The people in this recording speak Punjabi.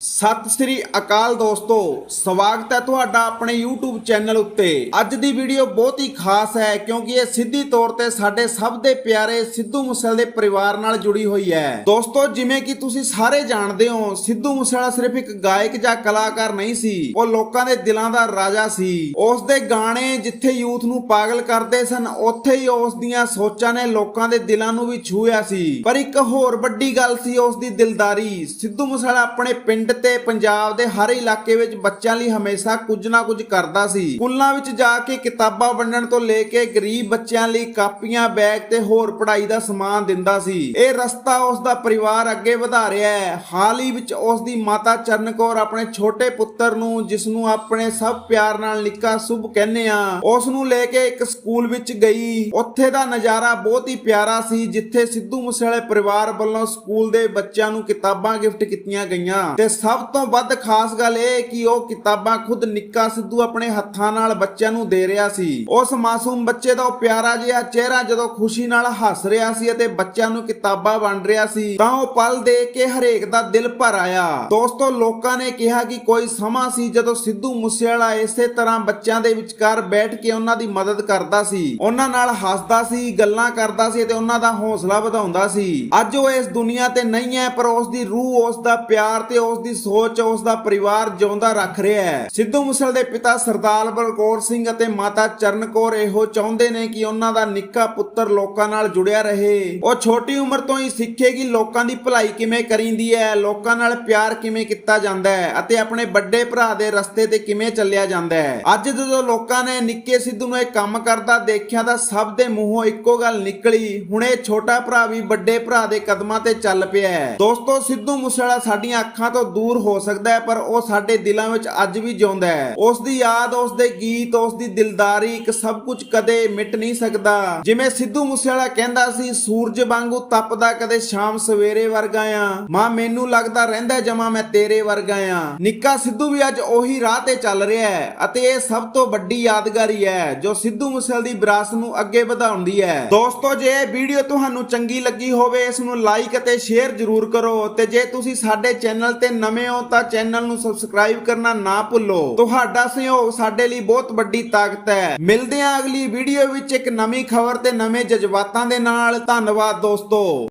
ਸਤਿ ਸ੍ਰੀ ਅਕਾਲ ਦੋਸਤੋ, ਸਵਾਗਤ ਹੈ ਤੁਹਾਡਾ ਆਪਣੇ YouTube ਚੈਨਲ ਉੱਤੇ। ਅੱਜ ਦੀ ਵੀਡੀਓ ਬਹੁਤ ਹੀ ਖਾਸ ਹੈ, ਕਿਉਂਕਿ ਇਹ ਸਿੱਧੀ ਤੌਰ ਤੇ ਸਾਡੇ ਸਭ ਦੇ ਪਿਆਰੇ ਸਿੱਧੂ ਮੂਸੇਵਾਲੇ ਦੇ ਪਰਿਵਾਰ ਨਾਲ ਜੁੜੀ ਹੋਈ ਹੈ। ਦੋਸਤੋ, ਜਿਵੇਂ ਕਿ ਤੁਸੀਂ ਸਾਰੇ ਜਾਣਦੇ ਹੋ, ਸਿੱਧੂ ਮੂਸੇਵਾਲਾ ਸਿਰਫ ਇੱਕ ਗਾਇਕ ਜਾਂ ਕਲਾਕਾਰ ਨਹੀਂ ਸੀ, ਉਹ ਲੋਕਾਂ ਦੇ ਦਿਲਾਂ ਦਾ ਰਾਜਾ ਸੀ। ਉਸ ਦੇ ਗਾਣੇ ਜਿੱਥੇ ਯੂਥ ਨੂੰ ਪਾਗਲ ਕਰਦੇ ਸਨ, ਉੱਥੇ ਹੀ ਉਸ ਦੀਆਂ ਸੋਚਾਂ ਨੇ ਲੋਕਾਂ ਦੇ ਦਿਲਾਂ ਨੂੰ ਵੀ ਛੂਹਿਆ ਸੀ। ਪਰ ਇੱਕ ਹੋਰ ਵੱਡੀ ਗੱਲ ਸੀ ਉਸ ਦੀ ਦਿਲਦਾਰੀ, ਸਿੱਧੂ ਮੂਸੇਵਾਲਾ ਆਪਣੇ ਪਿੰਡ ਤੇ ਪੰਜਾਬ ਦੇ ਹਰ ਇਲਾਕੇ ਵਿੱਚ ਬੱਚਿਆਂ ਲਈ ਹਮੇਸ਼ਾ ਕੁਝ ਨਾ ਕੁਝ ਕਰਦਾ ਸੀ। ਸਕੂਲਾਂ ਵਿੱਚ ਜਾ ਕੇ ਕਿਤਾਬਾਂ ਵੰਡਣ ਤੋਂ ਲੈ ਕੇ ਗਰੀਬ ਬੱਚਿਆਂ ਲਈ ਕਾਪੀਆਂ, ਬੈਗ ਤੇ ਹੋਰ ਪੜ੍ਹਾਈ ਦਾ ਸਮਾਨ ਦਿੰਦਾ ਸੀ। ਇਹ ਰਸਤਾ ਉਸ ਦਾ ਪਰਿਵਾਰ ਅੱਗੇ ਵਧਾ ਰਿਹਾ ਹੈ। ਹਾਲ ਹੀ ਵਿੱਚ ਉਸ ਦੀ ਮਾਤਾ ਚਰਨ ਆਪਣੇ ਛੋਟੇ ਪੁੱਤਰ ਨੂੰ, ਜਿਸ ਨੂੰ ਆਪਣੇ ਸਭ ਪਿਆਰ ਨਾਲ ਨਿੱਕਾ ਸੁਭ ਕਹਿੰਦੇ ਆ ਉਸ ਨੂੰ ਲੈ ਕੇ ਇੱਕ ਸਕੂਲ ਵਿੱਚ ਗਈ। ਉੱਥੇ ਦਾ ਨਜ਼ਾਰਾ ਬਹੁਤ ਹੀ ਪਿਆਰਾ ਸੀ, ਜਿੱਥੇ ਸਿੱਧੂ ਮੂਸੇਵਾਲੇ ਪਰਿਵਾਰ ਵੱਲੋਂ ਸਕੂਲ ਦੇ ਬੱਚਿਆਂ ਨੂੰ ਕਿਤਾਬਾਂ, ਗਿਫਟ ਕੀਤੀਆਂ ਗਈਆਂ ਤੇ ਸਭ ਤੋਂ ਵੱਧ ਖਾਸ ਗੱਲ ਇਹ ਕਿ ਉਹ ਕਿਤਾਬਾਂ ਖੁਦ ਨਿੱਕਾ ਸਿੱਧੂ ਆਪਣੇ ਹੱਥਾਂ ਨਾਲ ਬੱਚਿਆਂ ਨੂੰ ਦੇ ਰਿਹਾ ਸੀ। ਉਸ ਮਾਸੂਮ ਬੱਚੇ ਦਾ ਉਹ ਪਿਆਰਾ ਜਿਹਾ ਚਿਹਰਾ ਜਦੋਂ ਖੁਸ਼ੀ ਨਾਲ ਹੱਸ ਰਿਹਾ ਸੀ ਅਤੇ ਬੱਚਿਆਂ ਨੂੰ ਕਿਤਾਬਾਂ ਵੰਡ ਰਿਹਾ ਸੀ, ਤਾਂ ਉਹ ਪਲ ਦੇਖ ਕੇ ਹਰੇਕ ਦਾ ਦਿਲ ਭਰ ਆਇਆ। ਦੋਸਤੋ, ਲੋਕਾਂ ਨੇ ਕਿਹਾ ਕਿ ਕੋਈ ਸਮਾਂ ਸੀ ਜਦੋਂ ਸਿੱਧੂ ਮੂਸੇਵਾਲਾ ਇਸੇ ਤਰ੍ਹਾਂ ਬੱਚਿਆਂ ਦੇ ਵਿਚਕਾਰ ਬੈਠ ਕੇ ਉਹਨਾਂ ਦੀ ਮਦਦ ਕਰਦਾ ਸੀ। ਉਹਨਾਂ ਨਾਲ ਹੱਸਦਾ ਸੀ, ਗੱਲਾਂ ਕਰਦਾ ਸੀ ਤੇ ਉਹਨਾਂ ਦਾ ਹੌਸਲਾ ਵਧਾਉਂਦਾ ਸੀ। ਅੱਜ ਉਹ ਇਸ ਦੁਨੀਆ ਤੇ ਨਹੀਂ ਹੈ, ਪਰ ਉਸ ਦੀ ਰੂਹ, ਉਸ ਦਾ ਪਿਆਰ ਤੇ ਉਸ ਦੀ ਸੋਚ ਉਸ ਦਾ ਪਰਿਵਾਰ ਜਿਉਂਦਾ ਰੱਖ ਰਿਹਾ ਹੈ। ਸਿੱਧੂ ਮੂਸੇਵਾਲੇ ਦੇ ਪਿਤਾ ਸਰਦਾਰ ਬਲਕੌਰ ਸਿੰਘ ਅਤੇ ਮਾਤਾ ਚਰਨ ਕੌਰ ਇਹੋ ਚਾਹੁੰਦੇ ਨੇ ਕਿ ਉਹਨਾਂ ਦਾ ਨਿੱਕਾ ਪੁੱਤਰ ਲੋਕਾਂ ਨਾਲ ਜੁੜਿਆ ਰਹੇ। ਉਹ ਛੋਟੀ ਉਮਰ ਤੋਂ ਹੀ ਸਿੱਖੇ ਕਿ ਲੋਕਾਂ ਦੀ ਭਲਾਈ ਕਿਵੇਂ ਕਰੀਂਦੀ ਹੈ, ਲੋਕਾਂ ਨਾਲ ਪਿਆਰ ਕਿਵੇਂ ਕੀਤਾ ਜਾਂਦਾ ਹੈ ਅਤੇ ਆਪਣੇ ਵੱਡੇ ਭਰਾ ਦੇ ਰਸਤੇ ਤੇ ਕਿਵੇਂ ਚੱਲਿਆ ਜਾਂਦਾ ਹੈ। ਅੱਜ ਜਦੋਂ ਲੋਕਾਂ ਨੇ ਨਿੱਕੇ ਸਿੱਧੂ ਨੂੰ ਇਹ ਕੰਮ ਕਰਦਾ ਦੇਖਿਆ ਤਾਂ ਸਭ ਦੇ ਮੂੰਹੋਂ ਇੱਕੋ ਗੱਲ ਨਿਕਲੀ। ਹੁਣ ਇਹ ਛੋਟਾ ਭਰਾ ਵੀ ਵੱਡੇ ਭਰਾ ਦੇ ਕਦਮਾਂ ਤੇ ਚੱਲ ਪਿਆ ਹੈ। ਦੋਸਤੋ, ਸਿੱਧੂ ਮੂਸੇਵਾਲਾ ਸਾਡੀਆਂ ਅੱਖਾਂ ਤੋਂ ਦੂਰ ਹੋ ਸਕਦਾ ਹੈ, ਪਰ ਉਹ ਸਾਡੇ ਦਿਲਾਂ ਵਿੱਚ ਅੱਜ ਵੀ ਜਿਉਂਦਾ ਹੈ। ਉਸ ਦੀ ਯਾਦ, ਉਸ ਦੇ ਗੀਤ, ਉਸ ਦੀ ਦਿਲਦਾਰੀ ਇੱਕ ਸਭ ਕੁਝ ਕਦੇ ਮਿਟ ਨਹੀਂ ਸਕਦਾ। ਜਿਵੇਂ ਸਿੱਧੂ ਮੂਸੇਵਾਲਾ ਕਹਿੰਦਾ ਸੀ, ਸੂਰਜ ਵਾਂਗੂ ਤਪਦਾ ਕਦੇ ਸ਼ਾਮ ਸਵੇਰੇ ਵਰਗਾ ਆ। ਮਾਂ, ਮੈਨੂੰ ਲੱਗਦਾ ਰਹਿੰਦਾ ਜਮਾ ਮੈਂ ਤੇਰੇ ਵਰਗਾ ਆ। ਨਿੱਕਾ ਸਿੱਧੂ ਵੀ ਅੱਜ ਉਹੀ ਰਾਹ ਤੇ ਚੱਲ ਰਿਹਾ ਹੈ ਅਤੇ ਇਹ ਸਭ ਤੋਂ ਵੱਡੀ ਯਾਦਗਾਰੀ ਹੈ, ਜੋ ਸਿੱਧੂ ਮੂਸੇਵਾਲੇ ਦੀ ਵਿਰਾਸਤ ਨੂੰ ਅੱਗੇ ਵਧਾਉਂਦੀ ਹੈ। ਦੋਸਤੋ, ਜੇ ਇਹ ਵੀਡੀਓ ਤੁਹਾਨੂੰ ਚੰਗੀ ਲੱਗੀ ਹੋਵੇ, ਇਸ ਨੂੰ ਲਾਈਕ ਅਤੇ ਸ਼ੇਅਰ ਜ਼ਰੂਰ ਕਰੋ। ਤੇ ਜੇ ਤੁਸੀਂ ਸਾਡੇ ਚੈਨਲ ਤੇ ਨਵੇਂ ਹੋ ਤਾਂ ਚੈਨਲ ਨੂੰ ਸਬਸਕ੍ਰਾਈਬ ਕਰਨਾ ਨਾ ਭੁੱਲੋ। ਤੁਹਾਡਾ ਸਹਿਯੋਗ ਸਾਡੇ ਲਈ ਬਹੁਤ ਵੱਡੀ ਤਾਕਤ ਹੈ। ਮਿਲਦੇ ਹਾਂ ਅਗਲੀ ਵੀਡੀਓ ਵਿੱਚ ਇੱਕ ਨਵੀਂ ਖਬਰ ਤੇ ਨਵੇਂ ਜਜ਼ਬਾਤਾਂ ਦੇ ਨਾਲ। ਧੰਨਵਾਦ ਦੋਸਤੋ।